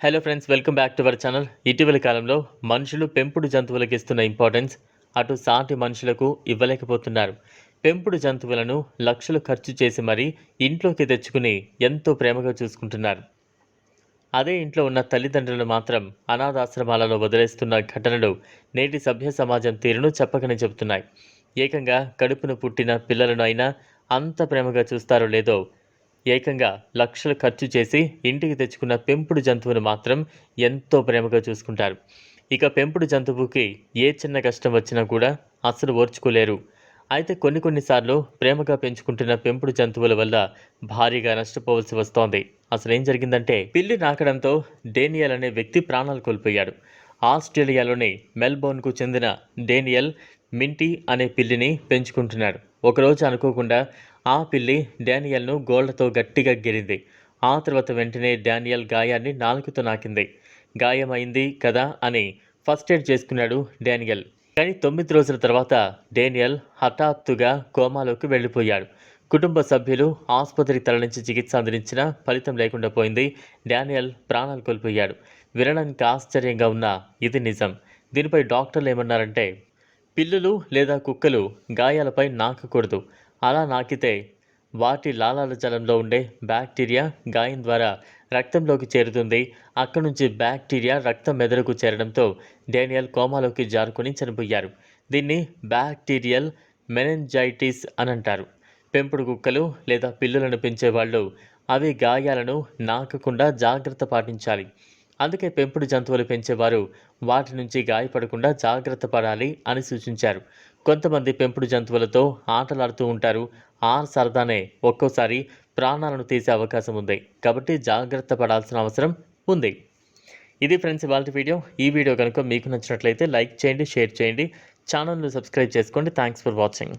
Hello friends welcome back to our channel ఇటీవలి కాలంలో మనుషులు పెంపుడు జంతువులకు ఇస్తున్న ఇంపార్టెన్స్ అటు సాటి మనుషులకు ఇవ్వలేకపోతున్నారు. పెంపుడు జంతువులను లక్షలు ఖర్చు చేసి మరీ ఇంట్లోకి తెచ్చుకుని ఎంతో ప్రేమగా చూసుకుంటున్నారు. అదే ఇంట్లో ఉన్న తల్లిదండ్రులను మాత్రం అనాథాశ్రమాలలో వదిలేస్తున్న ఘటనలు నేటి సభ్య సమాజం తీరును చెప్పకనే చెబుతున్నాయి. ఏకంగా కడుపును పుట్టిన పిల్లలను అయినా అంత ప్రేమగా చూస్తారో లేదో ఏకంగా లక్షలు ఖర్చు చేసి ఇంటికి తెచ్చుకున్న పెంపుడు జంతువును మాత్రం ఎంతో ప్రేమగా చూసుకుంటారు. ఇక పెంపుడు జంతువుకి ఏ చిన్న కష్టం వచ్చినా కూడా అస్సలు ఓర్చుకోలేరు. అయితే కొన్ని కొన్నిసార్లు ప్రేమగా పెంచుకుంటున్న పెంపుడు జంతువుల వల్ల భారీగా నష్టపోవలసి వస్తోంది. అసలు ఏం జరిగిందంటే పిల్లి నాకడంతో డేనియల్ అనే వ్యక్తి ప్రాణాలు కోల్పోయాడు. ఆస్ట్రేలియాలోని మెల్బోర్న్కు చెందిన డేనియల్ మింటీ అనే పిల్లిని పెంచుకుంటున్నాడు. ఒకరోజు అనుకోకుండా ఆ పిల్లి డానియల్ను గోళ్ళతో గట్టిగా గెరింది ఆ తర్వాత వెంటనే డానియల్ గాయాన్ని నాలుగుతో నాకింది. గాయమైంది కదా అని ఫస్ట్ ఎయిడ్ చేసుకున్నాడు డానియల్. కానీ తొమ్మిది రోజుల తర్వాత డేనియల్ హఠాత్తుగా కోమాలోకి వెళ్ళిపోయాడు. కుటుంబ సభ్యులు ఆసుపత్రికి తరలించి చికిత్స అందించినా ఫలితం లేకుండా పోయింది. డానియల్ ప్రాణాలు కోల్పోయాడు. వినడానికి ఆశ్చర్యంగా ఉన్న ఇది నిజం. దీనిపై డాక్టర్లు ఏమన్నారంటే పిల్లులు లేదా కుక్కలు గాయాలపై నాకకూడదు. అలా నాకితే వాటి లాలాల జలంలో ఉండే బ్యాక్టీరియా గాయం ద్వారా రక్తంలోకి చేరుతుంది. అక్కడి నుంచి బ్యాక్టీరియా రక్తం మెదడుకు చేరడంతో డేనియల్ కోమాలోకి జారుకుని చనిపోయారు. దీన్ని బ్యాక్టీరియల్ మెనెంజైటిస్ అని అంటారు పెంపుడు కుక్కలు లేదా పిల్లులను పెంచేవాళ్ళు అవి గాయాలను నాకకుండా జాగ్రత్త పాటించాలి. అందుకే పెంపుడు జంతువులు పెంచేవారు వాటి నుంచి గాయపడకుండా జాగ్రత్త పడాలి అని సూచించారు. కొంతమంది పెంపుడు జంతువులతో ఆటలాడుతూ ఉంటారు. ఆ సరదానే ఒక్కోసారి ప్రాణాలను తీసే అవకాశం ఉంది. కాబట్టి జాగ్రత్త పడాల్సిన అవసరం ఉంది. ఇది ఫ్రెండ్స్ ఇవాళ వీడియో. ఈ వీడియో కనుక మీకు నచ్చినట్లయితే లైక్ చేయండి షేర్ చేయండి. ఛానల్ను సబ్స్క్రైబ్ చేసుకోండి. Thanks for watching.